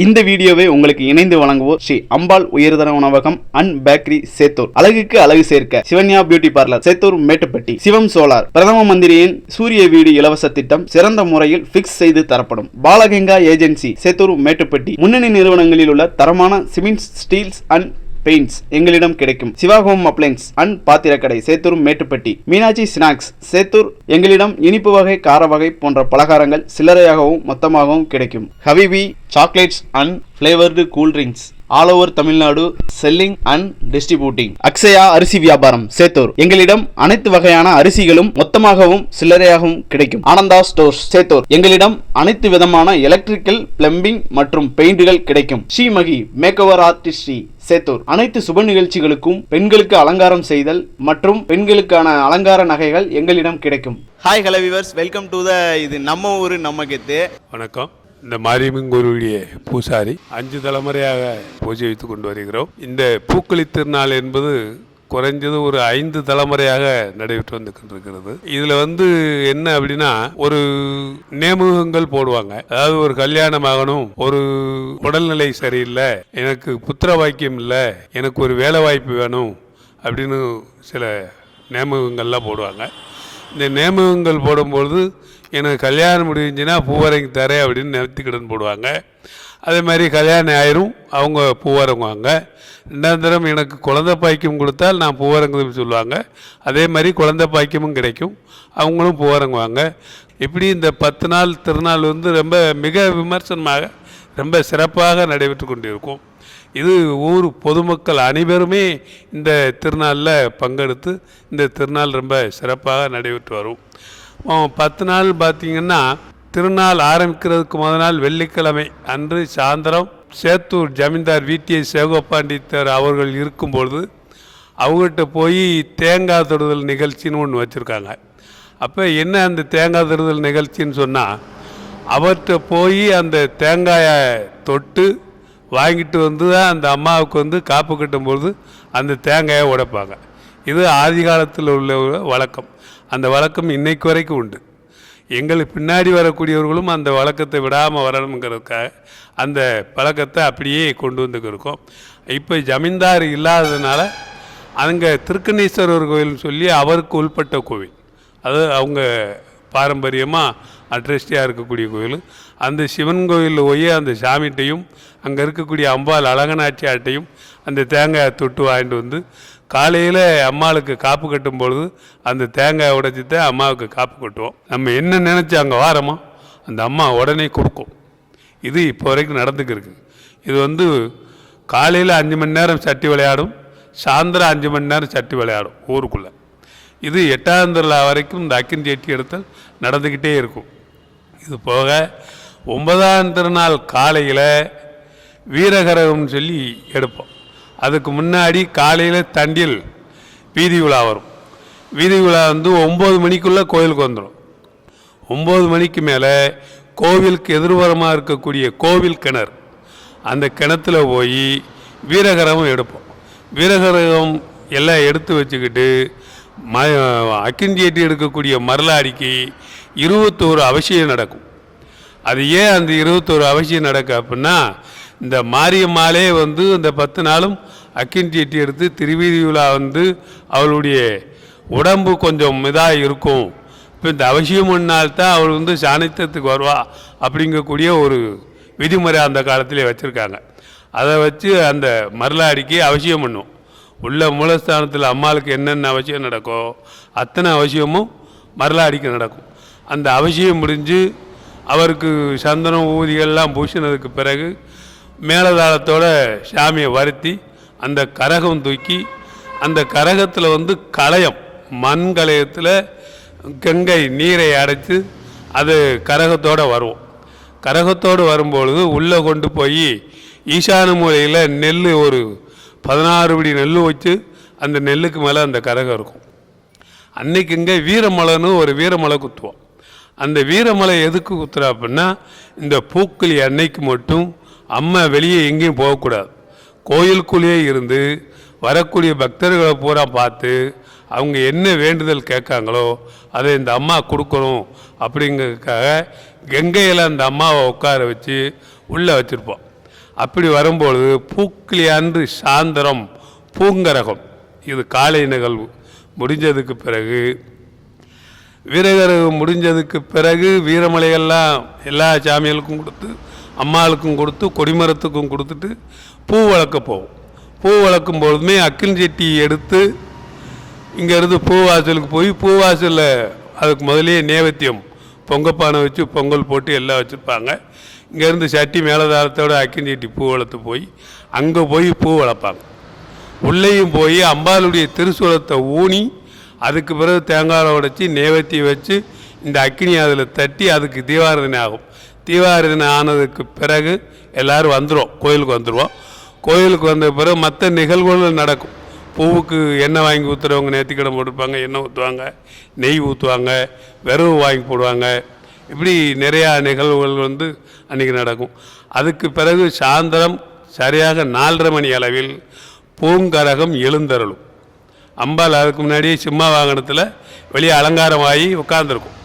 இந்த வீடியோவை உங்களுக்கு இணைந்து வழங்குவோர் ஸ்ரீ அம்பாள் உயர்தர உணவகம் அண்ட் பேக்கரி சேத்தூர். அழகுக்கு அழகு சேர்க்க Sivanya beauty parlour Sethur Mettupatti. Sivam solar பிரதம மந்திரியின் சூரிய வீடு இலவச திட்டம் சிறந்த முறையில் பிக்ஸ் செய்து தரப்படும். பாலகங்கா ஏஜென்சி சேத்தூர் மேட்டுப்பட்டி. முன்னணி நிறுவனங்களில் உள்ள தரமான சிமெண்ட் ஸ்டீல்ஸ் அண்ட் பெயிண்ட்ஸ் எங்களிடம் கிடைக்கும். சிவாகோம் அப்ளைன்ஸ் அண்ட் பாத்திரக்கடை சேத்தூர் மேட்டுப்பட்டி மீனாட்சி ஸ்நாக்ஸ் சேத்தூர் எங்களிடம் இனிப்பு வகை கார வகை போன்ற பலகாரங்கள் சில்லறையாகவும் மொத்தமாகவும் கிடைக்கும். ஹவிபி chocolates and flavoured cool drinks all over Tamil Nadu selling and distributing Akshaya அரிசி வியாபாரம் சேத்தூர். எங்களிடம் அனைத்து வகையான அரிசிகளும் மொத்தமாகவும் சில்லறையாகவும் கிடைக்கும். ஆனந்தா ஸ்டோர்ஸ் சேத்தூர். எங்களிடம் அனைத்து விதமான எலக்ட்ரிக்கல் பிளம்பிங் மற்றும் பெயிண்டுகள் கிடைக்கும். Srimagi makeover artistry Sethur. அனைத்து சுப நிகழ்ச்சிகளுக்கும் பெண்களுக்கு அலங்காரம் செய்தல் மற்றும் பெண்களுக்கான அலங்கார நகைகள் எங்களிடம் கிடைக்கும். Hi hello viewers welcome to the இது நம்ம ஊரு நம்ம கெத்து. வணக்கம். இந்த மாரியம்மன் கோவிலுடைய பூசாரி அஞ்சு தலைமுறையாக பூஜை வைத்து கொண்டு வருகிறோம். இந்த பூக்களி திருநாள் என்பது குறைஞ்சது ஒரு ஐந்து தலைமுறையாக நடைபெற்று வந்துருக்கிறது கொண்டிருக்கிறது இதுல வந்து என்ன அப்படின்னா ஒரு நேமுகங்கள் போடுவாங்க. அதாவது ஒரு கல்யாணம் ஆகணும் ஒரு உடல்நிலை சரியில்லை எனக்கு புத்திர வாக்கியம் இல்லை எனக்கு ஒரு வேலை வாய்ப்பு வேணும் அப்படின்னு சில நேமுகங்கள்லாம் போடுவாங்க. இந்த நேமகங்கள் போடும்பொழுது எனக்கு கல்யாணம் முடிஞ்சுன்னா பூவரைக்கு தரேன் அப்படின்னு நிறுத்திக்கிடன் போடுவாங்க. அதே மாதிரி கல்யாணம் ஆயிரும் அவங்க பூவரங்குவாங்க ரெண்டாம் தரம் எனக்கு குழந்த பாய்க்கும் கொடுத்தால் நான் பூவரங்குன்னு சொல்லுவாங்க. அதே மாதிரி குழந்த பாய்க்கமும் கிடைக்கும். அவங்களும் பூவரங்குவாங்க இப்படி இந்த பத்து நாள் திருநாள் வந்து ரொம்ப மிக விமர்சனமாக ரொம்ப சிறப்பாக நடைபெற்று கொண்டிருக்கும். இது ஊர் பொதுமக்கள் அனைவருமே இந்த திருநாளில் பங்கெடுத்து இந்த திருநாள் ரொம்ப சிறப்பாக நடைபெற்று வரும். பத்து நாள் பார்த்திங்கன்னா திருநாள் ஆரம்பிக்கிறதுக்கு முத நாள் வெள்ளிக்கிழமை அன்று சாயந்தரம் சேத்தூர் ஜமீன்தார் விடிஐ சேகோபாண்டித்தர் அவர்கள் இருக்கும்பொழுது அவங்ககிட்ட போய் தேங்காய் தொடுதல் நிகழ்ச்சின்னு ஒன்று வச்சுருக்காங்க. அப்போ என்ன அந்த தேங்காய் தொடுதல் நிகழ்ச்சின்னு சொன்னால் அவர்கிட்ட போய் அந்த தேங்காயை தொட்டு வாங்கிட்டு வந்து தான் அந்த அம்மாவுக்கு வந்து காப்பு கட்டும்பொழுது அந்த தேங்காயை உடைப்பாங்க. இது ஆதி காலத்தில் உள்ள ஒரு வழக்கம். அந்த வழக்கம் இன்னைக்கு வரைக்கும் உண்டு. எங்களுக்கு பின்னாடி வரக்கூடியவர்களும் அந்த வழக்கத்தை விடாமல் வரணுங்கிறதுக்காக அந்த பழக்கத்தை அப்படியே கொண்டு வந்துக்கிருக்கோம் இப்போ ஜமீன்தார் இல்லாததுனால அங்கே திருக்கணீஸ்வரர் கோயில்னு சொல்லி அவருக்கு உள்பட்ட கோவில். அது அவங்க பாரம்பரியமாக அட்ரஸ்டியாக இருக்கக்கூடிய கோயில். அந்த சிவன் கோயிலில் போய் அந்த சாமிகிட்டையும் அங்கே இருக்கக்கூடிய அம்பாள் அழகனாச்சியாட்டையும் அந்த தேங்காயை தொட்டு வாங்கிட்டு வந்து காலையில் அம்மாளுக்கு காப்பு கட்டும் பொழுது அந்த தேங்காய் உடைச்சி தான் அம்மாவுக்கு காப்பு கட்டுவோம். நம்ம என்ன நினச்சி அங்கே வாரமோ அந்த அம்மா உடனே கொடுக்கும். இது இப்போ வரைக்கும் நடந்துக்கிருக்கு இது வந்து காலையில் அஞ்சு மணி நேரம் சட்டி விளையாடும் சாயந்தரம் அஞ்சு மணி நேரம் சட்டி விளையாடும் ஊருக்குள்ளே. இது எட்டாம் திருவிழா வரைக்கும் இந்த அக்கின் சேட்டி எடுத்தல் நடந்துக்கிட்டே இருக்கும். இது போக ஒன்பதாம் திருநாள் காலையில் வீரகரகம்னு சொல்லி எடுப்போம். அதுக்கு முன்னாடி காலையில் தண்டில் வீதி உலா வரும். வீதி உலா வந்து ஒம்பது மணிக்குள்ளே கோயிலுக்கு வந்துடும் ஒம்பது மணிக்கு மேலே கோவிலுக்கு எதிர்வரமாக இருக்கக்கூடிய கோவில் கிணறு. அந்த கிணத்துல போய் வீரகரமும் எடுப்போம். வீரகரகம் எல்லாம் எடுத்து வச்சுக்கிட்டு ம அக்கிஞ்சேட்டி எடுக்கக்கூடிய மரலாடிக்கு இருபத்தோரு அவசியம் நடக்கும். அது ஏன் அந்த இருபத்தோரு அவசியம் நடக்கு அப்படின்னா இந்த மாரியம்மாளே வந்து இந்த பத்து நாளும் அக்கின் சீட்டி எடுத்து திருவீதி விழா வந்து அவளுடைய உடம்பு கொஞ்சம் இதாக இருக்கும். இப்போ இந்த அவசியம் முன்னால் தான் அவள் வந்து சாணித்தத்துக்கு வருவா அப்படிங்கக்கூடிய ஒரு விதிமுறை அந்த காலத்திலே வச்சுருக்காங்க. அதை வச்சு அந்த மரளாடிக்கு அவசியம் பண்ணும். உள்ள மூலஸ்தானத்தில் அம்மாளுக்கு என்னென்ன அவசியம் நடக்கோ அத்தனை அவசியமும் மரலாடிக்கு நடக்கும். அந்த அவசியம் முடிஞ்சு அவருக்கு சந்தனம் ஊதிகள்லாம் பூசினதுக்கு பிறகு மேலதாளத்தோட சாமியை வருத்தி அந்த கரகம் தூக்கி அந்த கரகத்தில் வந்து களையம் மண் கலையத்தில் கங்கை நீரை அடைத்து அது கரகத்தோடு வரும். கரகத்தோடு வரும்பொழுது உள்ளே கொண்டு போய் ஈசான மூலையில் நெல் ஒரு பதினாறு படி நெல் வச்சு அந்த நெல்லுக்கு மேலே அந்த கரகம் இருக்கும். அன்னைக்கு இங்கே வீரமலைன்னு ஒரு வீரமலை குத்துவோம். அந்த வீரமலை எதுக்கு குத்துறா அப்படின்னா இந்த பூக்களி அன்னைக்கு மட்டும் அம்மா வெளியே எங்கேயும் போகக்கூடாது. கோயிலுக்குள்ளேயே இருந்து வரக்கூடிய பக்தர்களை பூரா பார்த்து அவங்க என்ன வேண்டுதல் கேட்காங்களோ அதை இந்த அம்மா கொடுக்கணும் அப்படிங்கிறதுக்காக கங்கையில் அந்த அம்மாவை உட்கார வச்சு உள்ளே வச்சுருப்போம். அப்படி வரும்பொழுது பூக்கிளியான்று சாந்தரம் பூங்கரகம். இது காலை நிகழ்வு. முடிஞ்சதுக்கு பிறகு வீரகரகம் முடிஞ்சதுக்கு பிறகு வீரமலையெல்லாம் எல்லா சாமிகளுக்கும் கொடுத்து அம்மாளுக்கும் கொடுத்து கொடிமரத்துக்கும் கொடுத்துட்டு பூ வளர்க்க போவோம். பூ வளர்க்கும் பொழுதுமே அக்கின் செட்டி எடுத்து இங்கேருந்து பூவாசலுக்கு போய் பூவாசலில் அதுக்கு முதலே நேவேத்தியம் பொங்கப்பானை வச்சு பொங்கல் போட்டு எல்லாம் வச்சுருப்பாங்க. இங்கேருந்து சட்டி மேலதாரத்தோடு அக்கின் செட்டி பூ வளர்த்து போய் அங்கே போய் பூ வளர்ப்பாங்க. உள்ளேயும் போய் அம்பாளுடைய திருசூலத்தை ஊனி அதுக்கு பிறகு தேங்காய் உடைச்சி நேவேத்தியம் வச்சு இந்த அக்கினி அதில் தட்டி அதுக்கு தீபாரதனை ஆகும். தீபாரதனை ஆனதுக்கு பிறகு எல்லோரும் வந்துடுவோம் கோயிலுக்கு வந்துடுவோம் கோயிலுக்கு வந்த பிறகு மற்ற நிகழ்வுகள் நடக்கும். பூவுக்கு எண்ணெய் வாங்கி ஊற்றுறவங்க நேர்த்திக்கடன் போட்டிருப்பாங்க எண்ணெய் ஊற்றுவாங்க நெய் ஊற்றுவாங்க விரவு வாங்கி போடுவாங்க. இப்படி நிறையா நிகழ்வுகள் வந்து அன்றைக்கி நடக்கும். அதுக்கு பிறகு சாயந்தரம் சரியாக நாலரை மணி அளவில் பூங்கரகம் எழுந்தருளும். அம்பாள் அதுக்கு முன்னாடியே சிம்மா வாகனத்தில் வெளியே அலங்காரமாகி உட்காந்துருக்கும்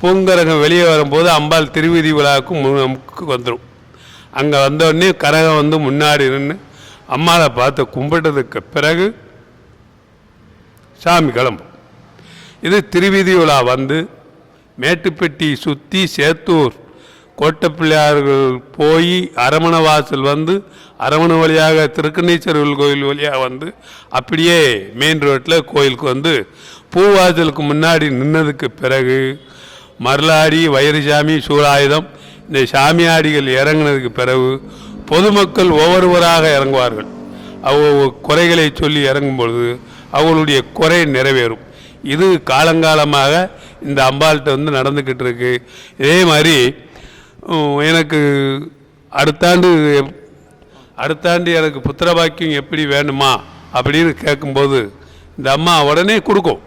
பூங்கரகம் வெளியே வரும்போது அம்பாள் திருவிதி விழாவுக்கும் மு- நமக்கு வந்துடும் அங்கே வந்தோடனே கரகம் வந்து முன்னாடி நின்று அம்மாவை பார்த்து கும்பிட்டதுக்கு பிறகு சாமி கிளம்பும். இது திருவிதி விழா வந்து மேட்டுப்பட்டி சுற்றி சேத்தூர் கோட்டப்பிள்ளையார்கள் போய் அரமண வாசல் வந்து அரமண வழியாக திருக்கணீஸ்வரர் கோயில் வழியாக வந்து அப்படியே மெயின் ரோட்டில் கோயிலுக்கு வந்து பூவாசலுக்கு முன்னாடி நின்னதுக்கு பிறகு மருளாடி வைரசாமி சூலாயுதம். இந்த சாமியாடிகள் இறங்கினதுக்கு பிறகு பொதுமக்கள் ஒவ்வொருவராக இறங்குவார்கள். அவங்க குறைகளை சொல்லி இறங்கும் பொழுது அவங்களுடைய குறை நிறைவேறும். இது காலங்காலமாக இந்த அம்பாள்கிட்ட வந்து நடந்துக்கிட்டு இருக்கு. இதே மாதிரி எனக்கு அடுத்தாண்டு அடுத்தாண்டு எனக்கு புத்திர பாக்கியம் எப்படி வேணுமா அப்படின்னு கேட்கும்போது இந்த அம்மா உடனே கொடுக்கும்.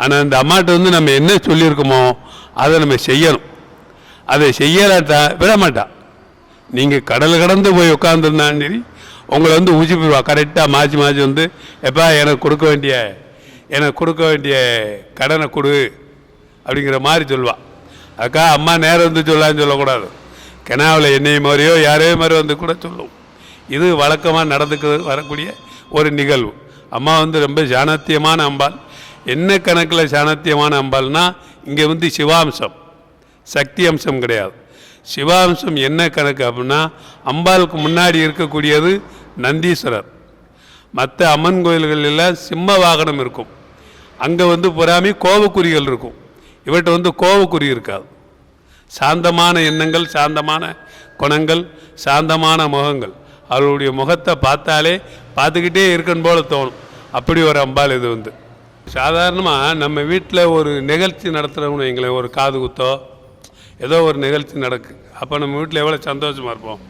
ஆனால் அந்த அம்மாட்ட வந்து நம்ம என்ன சொல்லியிருக்கோமோ அதை நம்ம செய்யணும். அதை செய்யலாட்டா விட மாட்டா நீங்கள் கடல் கடந்து போய் உட்காந்துருந்தாலும் சரி உங்களை வந்து ஊசி போடுவா. கரெக்டாக மாற்றி மாற்றி வந்து எப்பா எனக்கு கொடுக்க வேண்டிய எனக்கு கொடுக்க வேண்டிய கடனை கொடு அப்படிங்கிற மாதிரி சொல்லுவாள் அக்கா அம்மா நேரம் வந்து சொல்லான்னு சொல்லக்கூடாது. கெனாவில் என்னைய மாதிரியோ யாரையோ மாதிரி வந்து கூட சொல்லும். இது வழக்கமாக நடந்துக்கிறது வரக்கூடிய ஒரு நிகழ்வு. அம்மா வந்து ரொம்ப சாணத்தியமான அம்பாள். என்ன கணக்கில் சாணத்தியமான அம்பாள்னா இங்கே வந்து சிவாம்சம். சக்தி அம்சம் கிடையாது. சிவாம்சம் என்ன கணக்கு அப்படின்னா அம்பாளுக்கு முன்னாடி இருக்கக்கூடியது நந்தீஸ்வரர். மற்ற அம்மன் கோயில்களில் சிம்ம வாகனம் இருக்கும். அங்கே வந்து பொறாமி கோவக்குறிகள் இருக்கும். இவர்கிட்ட வந்து கோவக்குறி இருக்காது. சாந்தமான எண்ணங்கள் சாந்தமான குணங்கள் சாந்தமான முகங்கள். அவளுடைய முகத்தை பார்த்தாலே பார்த்துக்கிட்டே இருக்கணும் போல தோணும். அப்படி ஒரு அம்பாள் இது வந்து. சாதாரணமாக நம்ம வீட்டில் ஒரு நிகழ்ச்சி நடத்துகிறோம்னு எங்களை ஒரு காது குத்தோ ஏதோ ஒரு நிகழ்ச்சி நடக்கு. அப்போ நம்ம வீட்டில் எவ்வளோ சந்தோஷமாக இருப்போம்.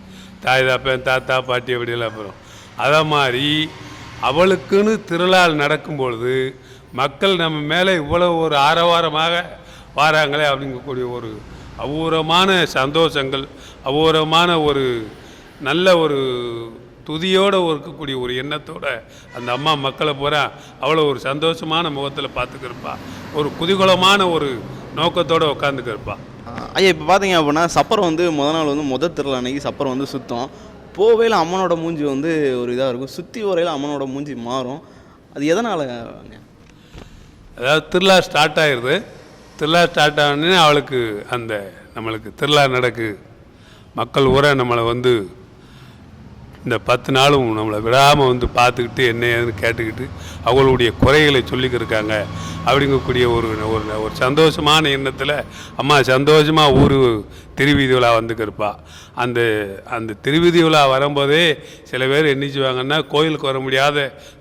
தாய் தாப்பேன் தாத்தா பாட்டி அப்படியெல்லாம் அப்புறம் அதை மாதிரி அவளுக்குன்னு திருநாள் நடக்கும் பொழுது மக்கள் நம்ம மேலே இவ்வளோ ஒரு ஆரவாரமாக வாராங்களே அப்படிங்கக்கூடிய ஒரு அபூர்வமான சந்தோஷங்கள் அபூர்வமான ஒரு நல்ல ஒரு துதியோடு இருக்கக்கூடிய ஒரு எண்ணத்தோட அந்த அம்மா மக்களை பூரா அவ்வளோ ஒரு சந்தோஷமான முகத்தில் பார்த்துக்கிருப்பா. ஒரு குதூகலமான ஒரு நோக்கத்தோடு உட்காந்துக்கிருப்பா ஐயா இப்போ பார்த்தீங்க அப்படின்னா சப்பரம் வந்து முத நாள் வந்து முத திருவிழா அன்னைக்கு சப்பரம் வந்து சுத்தம். போவையில் அம்மனோட மூஞ்சி வந்து ஒரு இதாக இருக்கும். சுற்றி வரையில் அம்மனோட மூஞ்சி மாறும். அது எதனால் அதாவது திருவிழா ஸ்டார்ட் ஆயிடுது திருவிழா ஸ்டார்ட் ஆனோடனே அவளுக்கு அந்த நம்மளுக்கு திருவிழா நடக்கு. மக்கள் ஊரா நம்மளை வந்து இந்த பத்து நாளும் நம்மளை விடாமல் வந்து பார்த்துக்கிட்டு என்ன ஏதுன்னு கேட்டுக்கிட்டு அவங்களுடைய குறைகளை சொல்லிக்கிருக்காங்க. அப்படிங்கக்கூடிய ஒரு ஒரு ஒரு சந்தோஷமான எண்ணத்தில் அம்மா சந்தோஷமாக ஊர் திருவீதி விழா வந்துக்கிருப்பா. அந்த அந்த திருவீதி விழா வரும்போதே சில பேர் என்ன செய்வாங்கன்னா கோயிலுக்கு வர முடியாத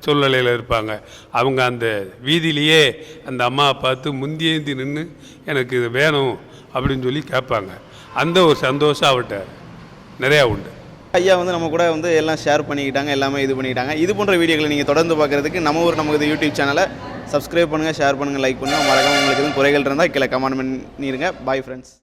சூழ்நிலையில் இருப்பாங்க. அவங்க அந்த வீதியிலேயே அந்த அம்மாவை பார்த்து முந்தியேந்தி நின்று எனக்கு இது வேணும் அப்படின்னு சொல்லி கேட்பாங்க. அந்த ஒரு சந்தோஷம் அவட்ட நிறையா உண்டு. ஐயா வந்து நம்ம கூட வந்து எல்லாம் ஷேர் பண்ணிக்கிட்டாங்க எல்லாமே இது பண்ணிக்கிட்டாங்க. இது போன்ற வீடியோக்களை நீங்கள் தொடர்ந்து பார்க்குறதுக்கு நம்ம ஊர் நமக்கு யூடியூப் சேனலை சப்ஸ்கிரைப் பண்ணுங்கள் ஷேர் பண்ணுங்கள் லைக் பண்ணுங்கள் மறக்காம உங்களுக்கு எதுவும் குறைகள் இருந்தால் கீழே கமெண்ட் பண்ணிடுங்க பாய் ஃப்ரெண்ட்ஸ்